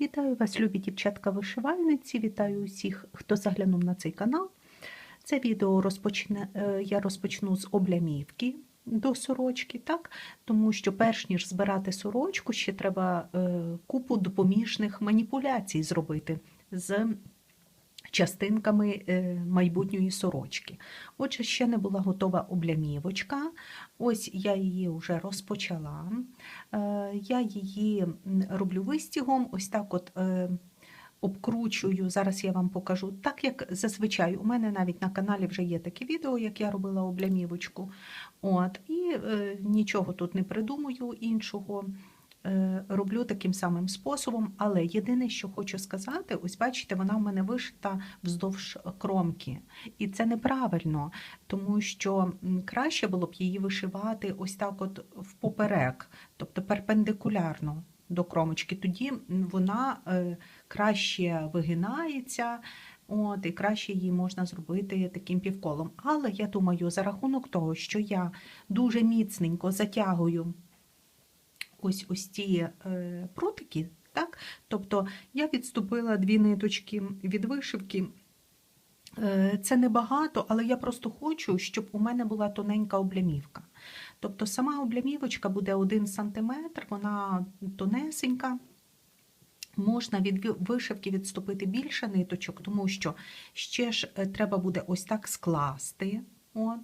Вітаю вас, любі дівчатка-вишивальниці. Вітаю усіх, хто заглянув на цей канал. Це відео розпочне, е, я розпочну з облямівки до сорочки, так? тому що перш ніж збирати сорочку, ще треба е, купу допоміжних маніпуляцій зробити з частинками е, майбутньої сорочки. Отже, ще не була готова облямівочка. Ось я її вже розпочала. Е, Я її роблю вистігом, ось так от е, обкручую. Зараз я вам покажу. Так як зазвичай, у мене навіть на каналі вже є таке відео, як я робила облямівочку. От, І нічого тут не придумую іншого. Е, Роблю таким самим способом, але єдине, що хочу сказати, ось бачите, вона в мене вишита вздовж кромки. І це неправильно, тому що краще було б її вишивати ось так от впоперек, тобто перпендикулярно до кромочки. Тоді вона е, краще вигинається. От, і краще її можна зробити таким півколом. Але я думаю, за рахунок того, що я дуже міцненько затягую ось ось ці е, прутики, так? тобто я відступила дві ниточки від вишивки. Е, Це небагато, але я просто хочу, щоб у мене була тоненька облямівка. Тобто сама облямівочка буде 1 см, вона тонесенька. Можна від вишивки відступити більше ниточок, тому що ще ж е, треба буде ось так скласти от,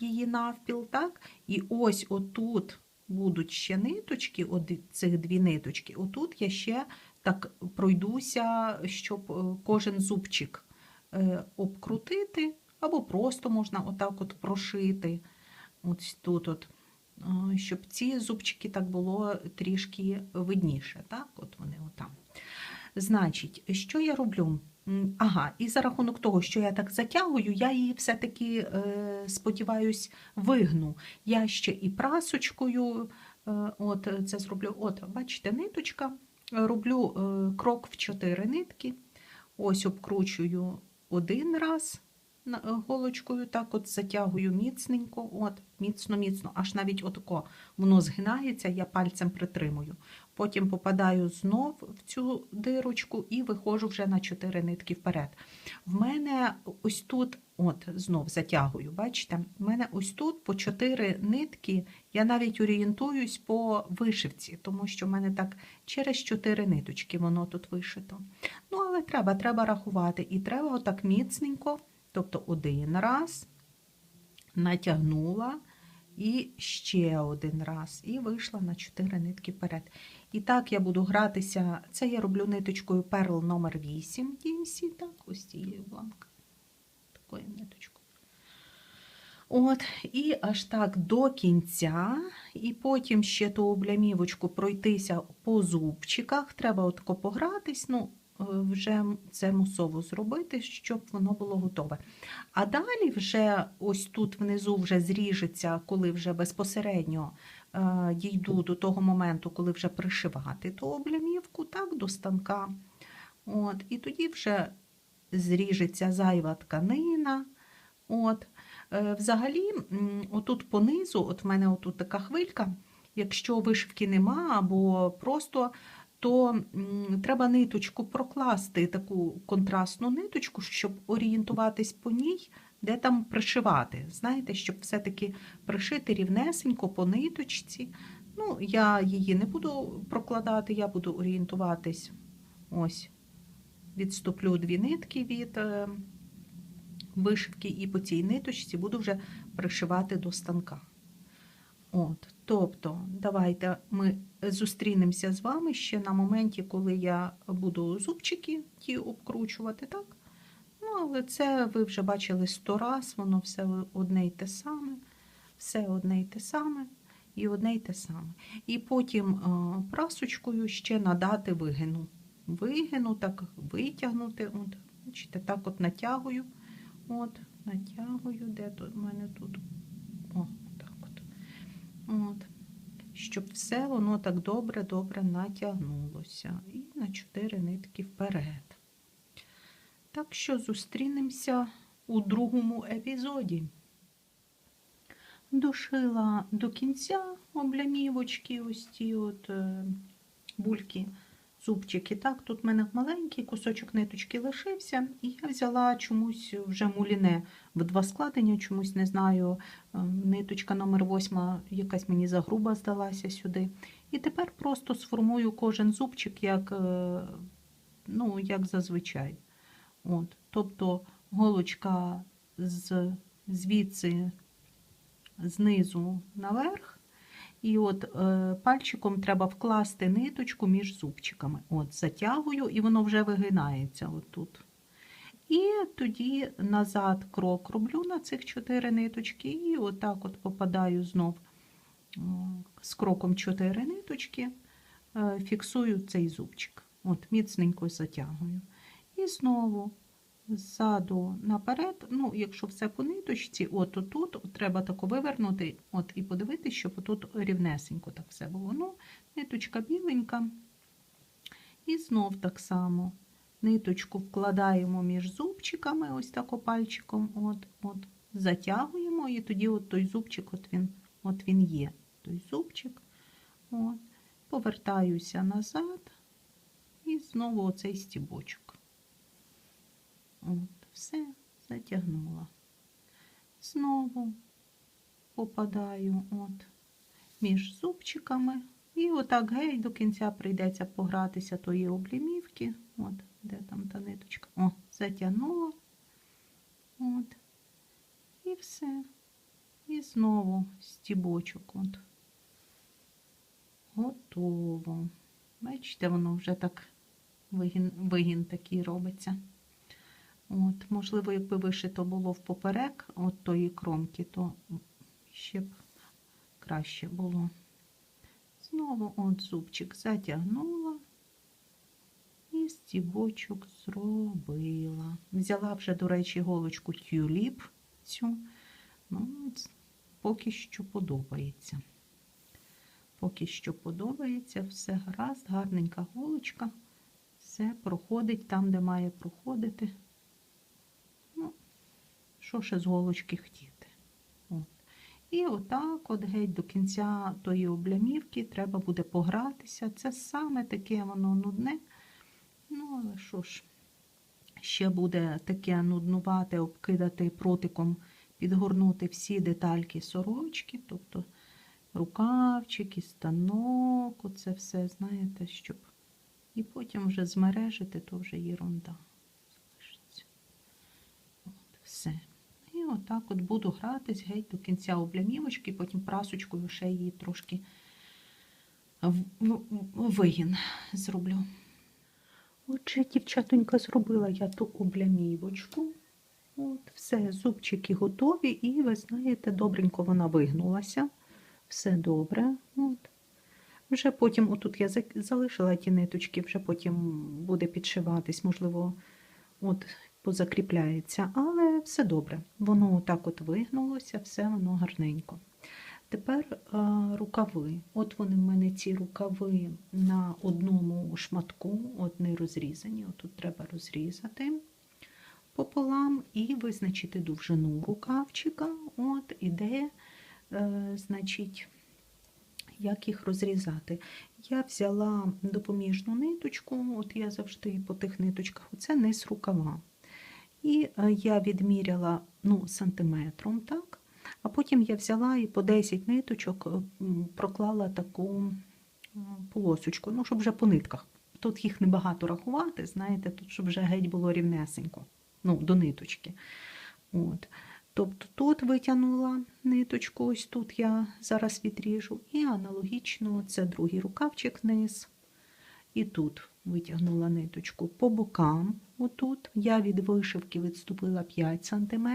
її навпіл. Так? І ось отут будуть ще ниточки, цих дві ниточки. Отут я ще так пройдуся, щоб е, кожен зубчик е, обкрутити, або просто можна отак от прошити. Ось тут от. е, Щоб ці зубчики так було трішки видніше, так? От вони отам. Значить, що я роблю? Ага, і за рахунок того, що я так затягую, я її все-таки, е, сподіваюсь, вигну. Я ще і прасочкою е, от це зроблю. От, бачите, ниточка. Роблю е, крок в чотири нитки. Ось обкручую один раз е, голочкою, так от затягую міцненько, от, міцно-міцно, аж навіть отако воно згинається, я пальцем притримую. Потім попадаю знов в цю дирочку і виходжу вже на 4 нитки вперед. В мене ось тут, от знов затягую, бачите, в мене ось тут по 4 нитки, я навіть орієнтуюсь по вишивці, тому що в мене так через 4 ниточки воно тут вишито. Ну, але треба, треба рахувати. І треба отак міцненько, тобто один раз натягнула. І ще один раз, і вийшла на 4 нитки вперед. І так я буду гратися. Це я роблю ниточкою перл номер 8 DMC, так, ось цією бланкою. Такою ниточкою. От, і аж так до кінця, і потім ще ту облямівочку пройтися по зубчиках. Треба отко погратись, ну, вже це мусово зробити, щоб воно було готове. А далі вже ось тут внизу вже зріжеться, коли вже безпосередньо е, дійду до того моменту, коли вже пришивати ту облямівку, так, до станка. От, і тоді вже зріжеться зайва тканина. От. Е, Взагалі, отут понизу, от в мене отут така хвилька, якщо вишивки нема або просто, то треба ниточку прокласти, таку контрастну ниточку, щоб орієнтуватись по ній, де там пришивати. Знаєте, щоб все-таки пришити рівнесенько по ниточці. Ну, я її не буду прокладати, я буду орієнтуватись. Ось, відступлю дві нитки від е, вишивки, і по цій ниточці буду вже пришивати до станка. От, тобто, давайте ми зустрінемося з вами ще на моменті, коли я буду зубчики ті обкручувати, так? Ну, але це ви вже бачили сто раз, воно все одне й те саме, все одне й те саме і одне й те саме. І потім е, прасочкою ще надати вигину. Вигину, так витягнути. От, бачите, так от натягую. От, натягую, де тут у мене тут. О. От. Щоб все воно так добре-добре натягнулося. І на 4 нитки вперед. Так що зустрінемося у другому епізоді. Дошила до кінця облямівочки, ось ці от е, бульки зубчики. Так, тут в мене маленький кусочок ниточки лишився, і я взяла чомусь вже муліне в два складення, чомусь не знаю, е, ниточка номер 8 якась мені загруба здалася сюди. І тепер просто сформую кожен зубчик, як, е, ну, як зазвичай. От, тобто голочка з, звідси знизу наверх. І от е, пальчиком треба вкласти ниточку між зубчиками. От, затягую, і воно вже вигинається отут. І тоді назад крок роблю на цих чотири ниточки, і отак от попадаю знов з кроком чотири ниточки, е, фіксую цей зубчик. От, міцненько затягую. І знову ззаду наперед, ну, якщо все по ниточці, от тут от треба тако вивернути, от і подивитися, щоб тут рівнесенько так все було. Ну, ниточка біленька. І знов так само ниточку вкладаємо між зубчиками, ось так пальчиком, от, от, затягуємо, і тоді от той зубчик, от він, от він є, той зубчик. От, повертаюся назад і знову оцей стібочок. От, все, затягнула. Знову попадаю от, між зубчиками. І отак гей до кінця прийдеться погратися тої облімівки. От, де там та ниточка. О, затягнула. От. І все. І знову стібочок. От. Готово. Бачите, воно вже так вигін, вигін такий робиться. От, Можливо, якби вишито було впоперек от тої кромки, то ще б краще було. Знову от зубчик затягнула і стібочок зробила. Взяла вже, до речі, голочку тюліп цю. Ну, поки що подобається. Поки що подобається, все гаразд, гарненька голочка. Все проходить там, де має проходити. Що ще з голочки хотіти? От. І отак, от геть до кінця тої облямівки, треба буде погратися. Це саме таке воно нудне. Ну, але що ж, ще буде таке нуднувате обкидати протиком, підгорнути всі детальки сорочки, тобто рукавчики, станок, оце все, знаєте, щоб. І потім вже змережити, то вже єрунда все. Отак от буду гратись геть до кінця облямівочки, потім прасочкою ще її трошки вигін зроблю. Отже, дівчатонька, зробила я ту облямівочку. От, все, зубчики готові, і ви знаєте, добренько вона вигнулася. Все добре. От. Вже потім, отут я залишила ті ниточки, вже потім буде підшиватись, можливо, от позакріпляється, але все добре. Воно отак от вигнулося, все воно гарненько. Тепер а, рукави. От вони в мене ці рукави на одному шматку, не розрізані. Тут треба розрізати пополам і визначити довжину рукавчика. От іде, е, значить, як їх розрізати. Я взяла допоміжну ниточку, от я завжди по тих ниточках, оце низ рукава. І е, я відміряла ну, сантиметром, так? А потім я взяла і по 10 ниточок е, проклала таку полосочку, ну, щоб вже по нитках. Тут їх небагато рахувати, знаєте, тут щоб вже геть було рівнесенько, ну, до ниточки. От. Тобто тут витягнула ниточку, ось тут я зараз відріжу, і аналогічно це другий рукавчик вниз. І тут витягнула ниточку по бокам. Отут я від вишивки відступила 5 см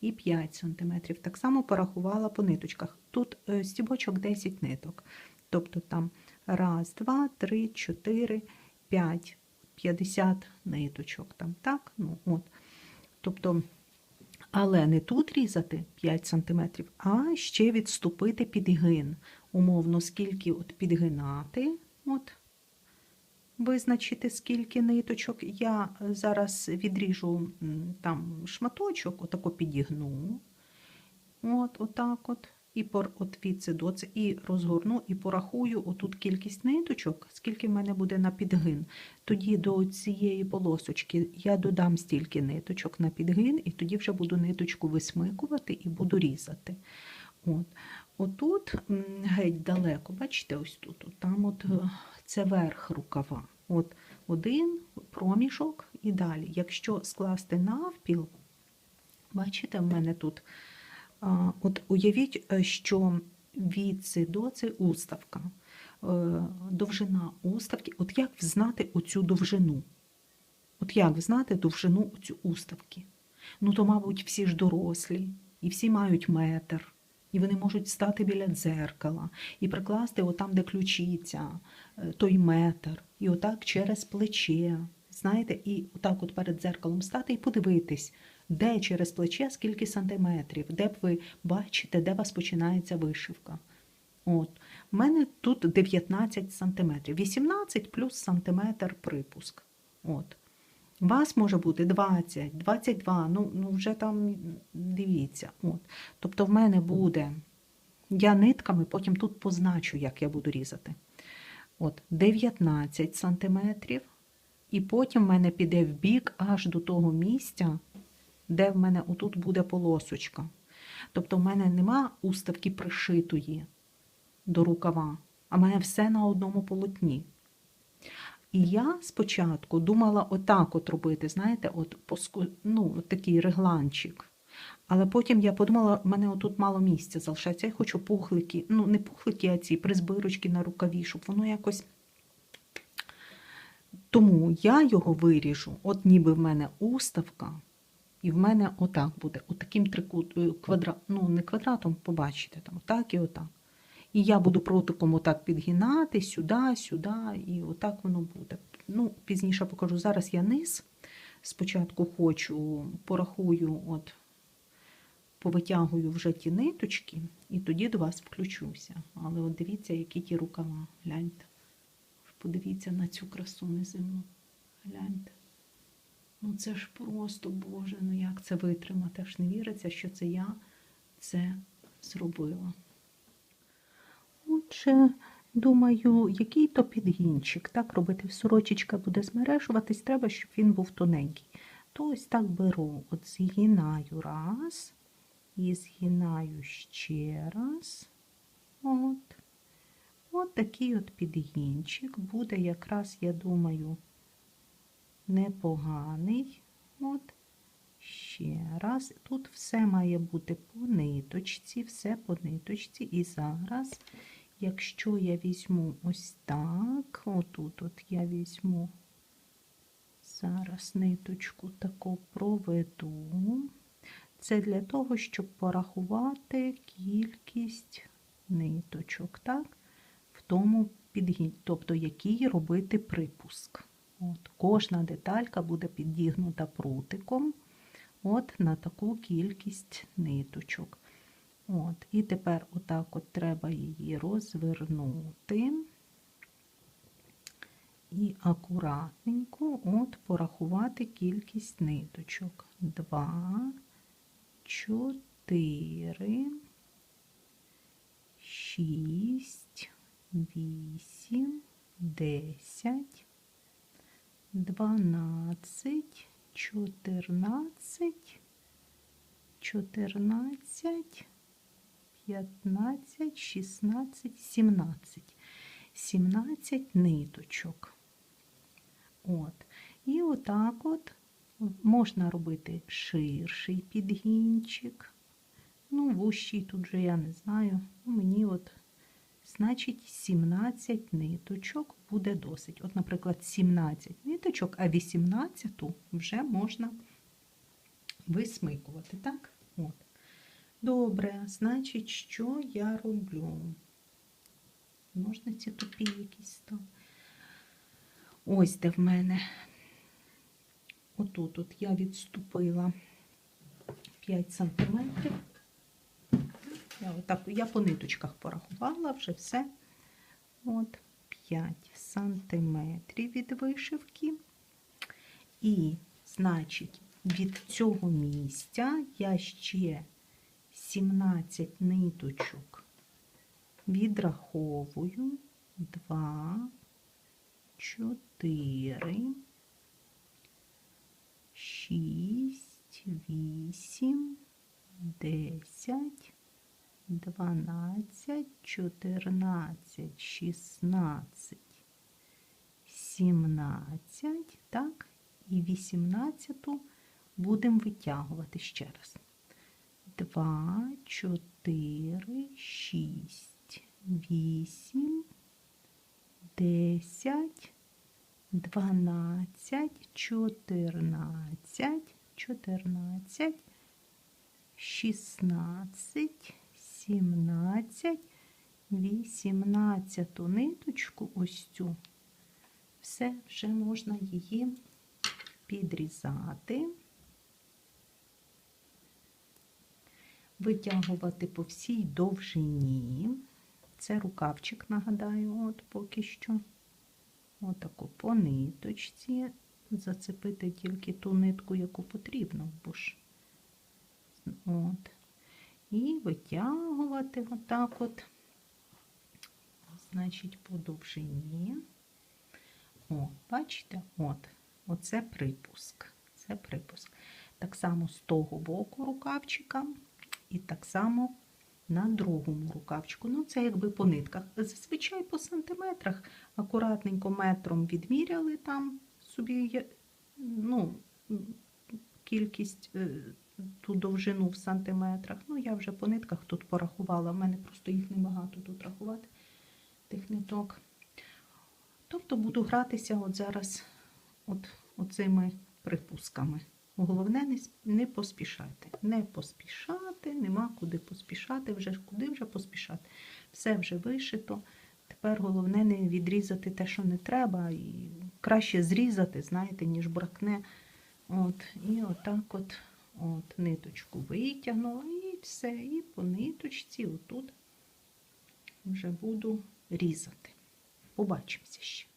і 5 см. Так само порахувала по ниточках. Тут е, стібочок 10 ниток. Тобто там раз, два, три, чотири, п'ять, 50 ниточок. Там, так? Ну, от. Тобто, але не тут різати 5 см, а ще відступити підгин. Умовно, скільки от підгинати. От, визначити, скільки ниточок. Я зараз відріжу там шматочок, отако підігну. От, отак от. і пор от відси до це, і розгорну, і порахую отут кількість ниточок, скільки в мене буде на підгин. Тоді до цієї полосочки я додам стільки ниточок на підгин, і тоді вже буду ниточку висмикувати і буду різати. От. Отут геть далеко, бачите, ось тут, от там от е, це верх рукава. От один проміжок і далі. Якщо скласти навпіл, бачите, в мене тут, от уявіть, е, що від до це уставка. Е, Довжина уставки, от як взнати оцю довжину? От як взнати довжину цю уставки? Ну, то, мабуть, всі ж дорослі, і всі мають метр, і вони можуть стати біля дзеркала і прикласти отам, де ключиця, е, той метр, і отак через плече. Знаєте, і отак от перед дзеркалом стати і подивитись, де через плече скільки сантиметрів, де б ви бачите, де вас починається вишивка. От. У мене тут 19 сантиметрів, 18 плюс сантиметр припуск. От. Вас може бути 20, 22, ну, ну вже там дивіться. От. Тобто в мене буде, я нитками потім тут позначу, як я буду різати. От, 19 сантиметрів, і потім в мене піде в бік аж до того місця, де в мене отут буде полосочка. Тобто в мене нема уставки пришитої до рукава, а в мене все на одному полотні. І я спочатку думала отак от робити, знаєте, от ну, такий регланчик. Але потім я подумала, в мене отут мало місця залишається. Я хочу пухлики, ну не пухлики, а ці призбирочки на рукаві, щоб воно якось. Тому я його виріжу, от ніби в мене уставка, і в мене отак буде, отаким трикут, квадрат, ну не квадратом, побачите, там, отак і отак. І я буду протиком отак підгинати сюди, сюди, і отак воно буде. Ну, пізніше покажу. Зараз я низ. Спочатку хочу, порахую, от, повитягую вже ті ниточки, і тоді до вас включуся. Але от дивіться, які ті рукава. Гляньте. Подивіться на цю красу неземну. Гляньте. Ну це ж просто, Боже, ну як це витримати? Аж не віриться, що це я це зробила. Отже, думаю, який то підгінчик. Так робити сорочечка буде змережуватись, треба, щоб він був тоненький. То ось так беру, от згинаю раз, і згинаю ще раз. От. От такий от підгінчик буде якраз, я думаю, непоганий. От. Ще раз. Тут все має бути по ниточці, все по ниточці. І зараз, якщо я візьму ось так, отут от я візьму зараз ниточку таку проведу. Це для того, щоб порахувати кількість ниточок, так? В тому підгін, тобто який робити припуск. От, Кожна деталька буде підігнута прутиком от на таку кількість ниточок. От, І тепер отак от треба її розвернути і акуратненько от порахувати кількість ниточок. Два, чотири, шість, вісім, десять, дванадцять, чотирнадцять, чотирнадцять, п'ятнадцять, шістнадцять, сімнадцять. Сімнадцять ниточок. От. І отак от можна робити ширший підгінчик. Ну, вущий тут же я не знаю. Мені от, значить, 17 ниточок буде досить. От, наприклад, 17 ниточок, а 18 вже можна висмикувати, так? От. Добре, значить, що я роблю? Можна ці тупі якісь там. Ось де в мене. Отут от я відступила 5 сантиметрів. Я, отак, я по ниточках порахувала вже все. От 5 сантиметрів від вишивки. І, значить, від цього місця я ще 17 ниточок. Відраховую. 2, 4, 6, 8, 10, 12, 14, 16, 17, так, і 18 будемо витягувати ще раз. 2, 4, 6, 8, 10, 12, 14, 14, 16, 17, 18 ниточку ось цю. Все, вже можна її підрізати. Витягувати по всій довжині. Це рукавчик, нагадаю, от поки що. Отаку по ниточці. Зацепити тільки ту нитку, яку потрібно, бо ж. От. І витягувати отак от, значить, по довжині. О, бачите? От, оце припуск. Це припуск. Так само з того боку рукавчика. І так само на другому рукавчику. Ну, це якби по нитках. Зазвичай по сантиметрах акуратненько метром відміряли там собі ну, кількість, е, ту довжину в сантиметрах. Ну, я вже по нитках тут порахувала, в мене просто їх небагато тут рахувати, тих ниток. Тобто буду гратися от зараз от, оцими припусками. Головне, не, поспішати. Не поспішати, нема куди поспішати, вже куди вже поспішати. Все вже вишито. Тепер головне не відрізати те, що не треба, і краще зрізати, знаєте, ніж бракне. От, І отак от, от ниточку витягнула, і все. І по ниточці отут вже буду різати. Побачимося ще.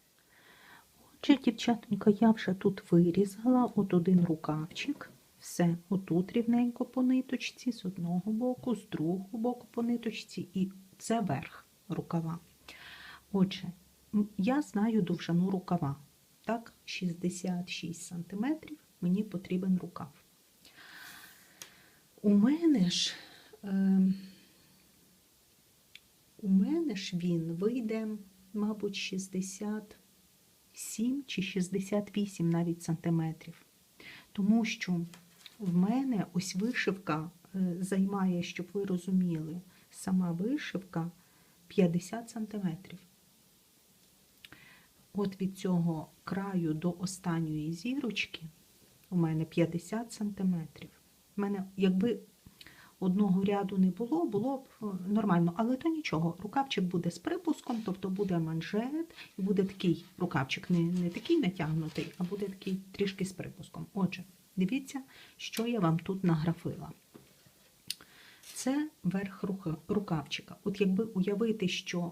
Отже, дівчатонька, я вже тут вирізала от один рукавчик. Все, отут рівненько по ниточці, з одного боку, з другого боку по ниточці, і це верх рукава. Отже, я знаю довжину рукава. Так, 66 см мені потрібен рукав. У мене ж, е, у мене ж він вийде, мабуть, 60 7 чи 68 навіть сантиметрів. Тому що в мене ось вишивка е, займає, щоб ви розуміли, сама вишивка 50 сантиметрів. От від цього краю до останньої зірочки у мене 50 сантиметрів. У мене, якби одного ряду не було, було б е, нормально. Але то нічого, рукавчик буде з припуском, тобто буде манжет, і буде такий рукавчик, не, не такий натягнутий, а буде такий трішки з припуском. Отже, дивіться, що я вам тут награфила. Це верх рукавчика. От якби уявити, що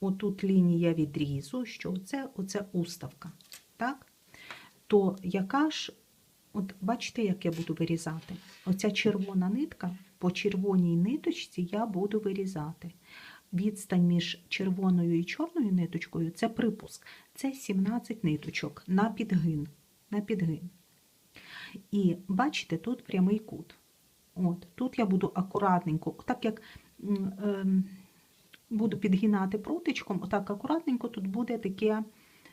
отут лінія відрізу, що це оце уставка, так? то яка ж, от бачите, як я буду вирізати? Оця червона нитка по червоній ниточці я буду вирізати. Відстань між червоною і чорною ниточкою це припуск. Це 17 ниточок на підгин. На підгин. І бачите, тут прямий кут. От, Тут я буду акуратненько, так як е, буду підгинати прутичком, отак акуратненько тут буде таке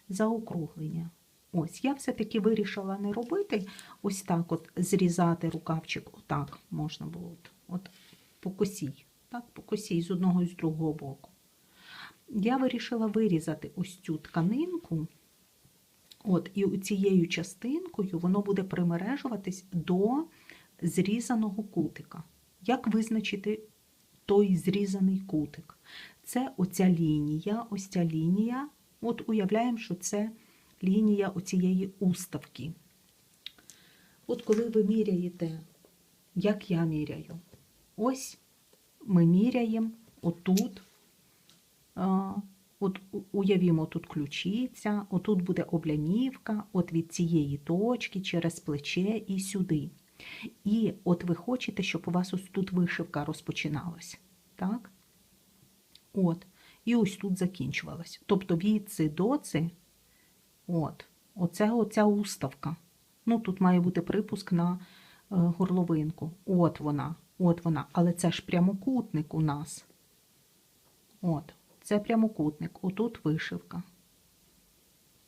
заокруглення. Ось, я все-таки вирішила не робити ось так от зрізати рукавчик, отак можна було от, от по косій, так, по косій з одного і з другого боку. Я вирішила вирізати ось цю тканинку, от, і цією частинкою воно буде примережуватись до зрізаного кутика. Як визначити той зрізаний кутик? Це оця лінія, ось ця лінія. От уявляємо, що це лінія оцієї уставки. От коли ви міряєте, як я міряю, ось ми міряємо отут, от уявімо, тут ключиця, отут буде облямівка, от від цієї точки через плече і сюди. І от ви хочете, щоб у вас ось тут вишивка розпочиналась. Так? От. І ось тут закінчувалась. Тобто відси доци, от, оце оця уставка. Ну, тут має бути припуск на е, горловинку. От вона, от вона. Але це ж прямокутник у нас. От, це прямокутник. Отут вишивка.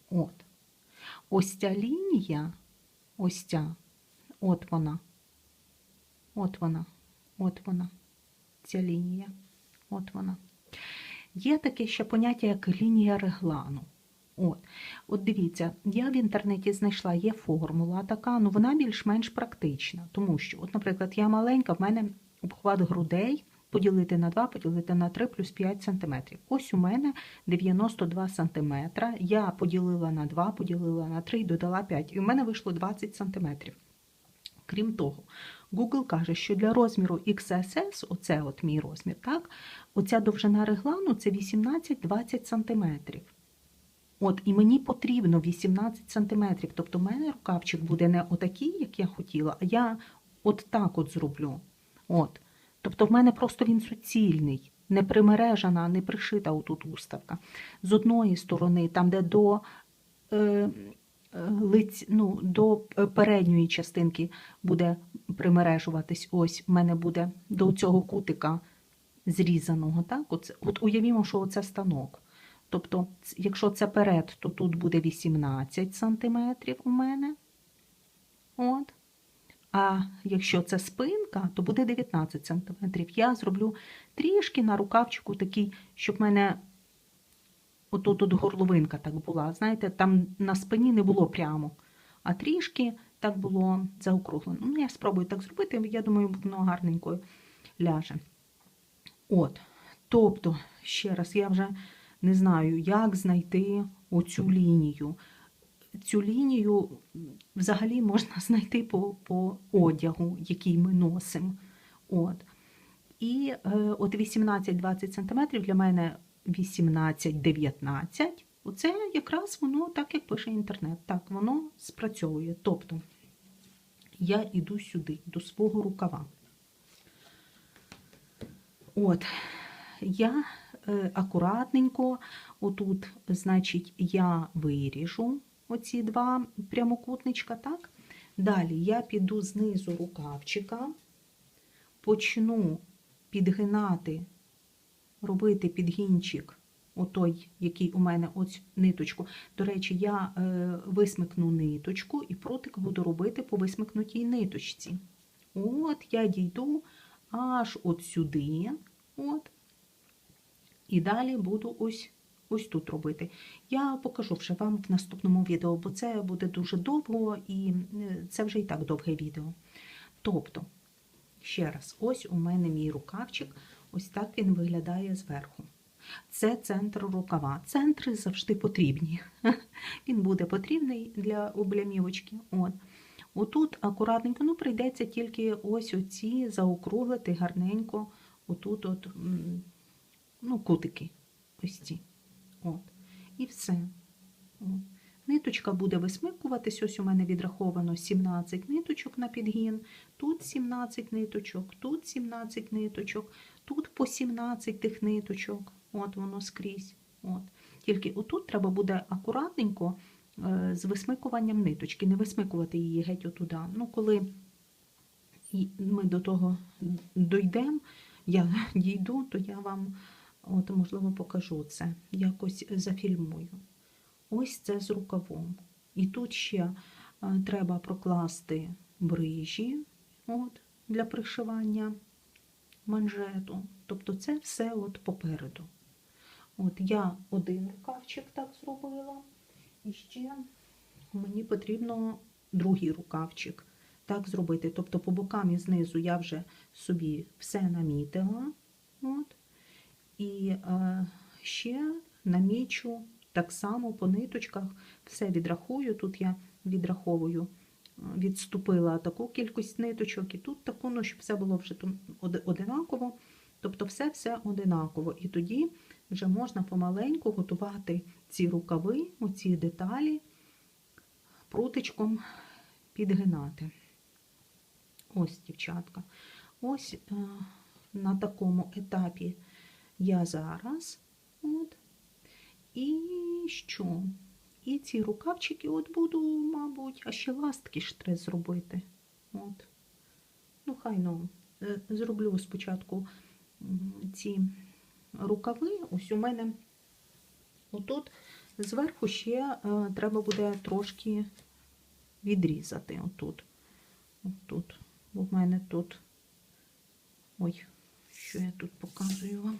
От. Ось ця лінія, ось ця, от вона. От вона, от вона. Ця лінія. От вона. Є таке ще поняття, як лінія реглану. От, от дивіться, я в інтернеті знайшла є формула така, ну вона більш-менш практична, тому що, от, наприклад, я маленька, в мене обхват грудей поділити на 2, поділити на 3 плюс 5 см. Ось у мене 92 см. Я поділила на 2, поділила на 3 і додала 5. І у мене вийшло 20 см. Крім того, Google каже, що для розміру XSS, оце от мій розмір, так, оця довжина реглану це 18-20 см. От, і мені потрібно 18 см. Тобто, в мене рукавчик буде не отакий, як я хотіла, а я от так от зроблю. От. Тобто, в мене просто він суцільний, не примережена, не пришита отут уставка. З одної сторони, там, де до. Е, лиць, ну, до передньої частинки буде примережуватись. Ось в мене буде до цього кутика зрізаного. Так? Оце, от уявімо, що це станок. Тобто, якщо це перед, то тут буде 18 см у мене. От. А якщо це спинка, то буде 19 см. Я зроблю трішки на рукавчику такий, щоб в мене отут тут горловинка так була. Знаєте, там на спині не було прямо, а трішки так було заокруглено. Ну, я спробую так зробити, я думаю, воно гарненько ляже. От. Тобто, ще раз, я вже не знаю, як знайти оцю лінію. Цю лінію взагалі можна знайти по по одягу, який ми носимо. От. І е, от 18-20 см для мене 18-19. Оце якраз воно, так як пише інтернет, так воно спрацьовує. Тобто я йду сюди, до свого рукава. От, я акуратненько, отут, значить, я виріжу оці два прямокутничка, так? Далі я піду знизу рукавчика, почну підгинати робити підгінчик, отой, який у мене ось ниточку. До речі, я е, висмикну ниточку і протик буду робити по висмикнутій ниточці. От, я дійду аж от сюди. От. І далі буду ось ось тут робити. Я покажу вже вам в наступному відео, бо це буде дуже довго і е, це вже і так довге відео. Тобто, ще раз, ось у мене мій рукавчик. Ось так він виглядає зверху. Це центр рукава. Центри завжди потрібні. Він буде потрібний для облямівочки. От. Отут акуратненько, ну, прийдеться тільки ось оці заокруглити гарненько, отут от, ну, кутики. Ось ці. От. І все. От. Ниточка буде висмикуватись, ось у мене відраховано 17 ниточок на підгін, тут 17 ниточок, тут 17 ниточок, тут по 17 тих ниточок, от воно скрізь. От. Тільки отут треба буде акуратненько е, з висмикуванням ниточки, не висмикувати її геть отуда. Ну, коли ми до того дійдемо, я дійду, то я вам, от, можливо, покажу це, якось зафільмую. Ось це з рукавом. І тут ще е, треба прокласти брижі от, для пришивання манжету. Тобто це все от попереду. От Я один рукавчик так зробила, і ще мені потрібно другий рукавчик так зробити. Тобто по бокам і знизу я вже собі все намітила. От. І е, ще намічу так само по ниточках все відрахую. Тут я відраховую, відступила таку кількість ниточок, і тут таку, ну, щоб все було вже одинаково. Тобто все-все одинаково. І тоді вже можна помаленьку готувати ці рукави, оці деталі, прутичком підгинати. Ось, дівчатка. Ось е, на такому етапі я зараз. От. І що? І ці рукавчики от буду, мабуть, а ще ластки ж треба зробити. От. Ну, хай ну, е, зроблю спочатку ці рукави. Ось у мене отут зверху ще е, треба буде трошки відрізати. Отут. Отут. Бо в мене тут. Ой, що я тут показую вам.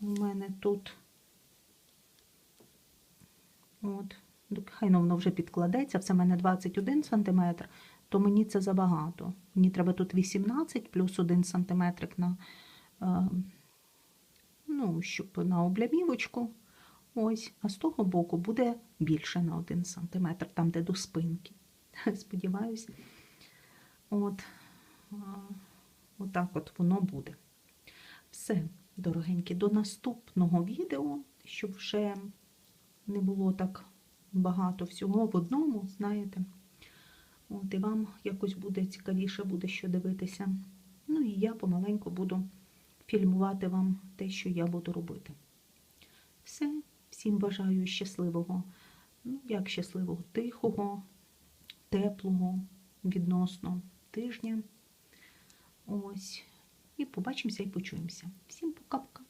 У мене тут. От. Хай воно вже підкладеться, це в мене 21 см, то мені це забагато. Мені треба тут 18 плюс 1 см на, е, ну, щоб на облямівочку. Ось, а з того боку буде більше на 1 см, там, де до спинки. Сподіваюсь. От, а, отак от воно буде. Все, дорогенькі, до наступного відео, щоб вже не було так багато всього в одному, знаєте. От, і вам якось буде цікавіше буде що дивитися. Ну і я помаленьку буду фільмувати вам те, що я буду робити. Все, всім бажаю щасливого, ну як щасливого, тихого, теплого, відносно тижня. Ось. І побачимося і почуємося. Всім пока-пока.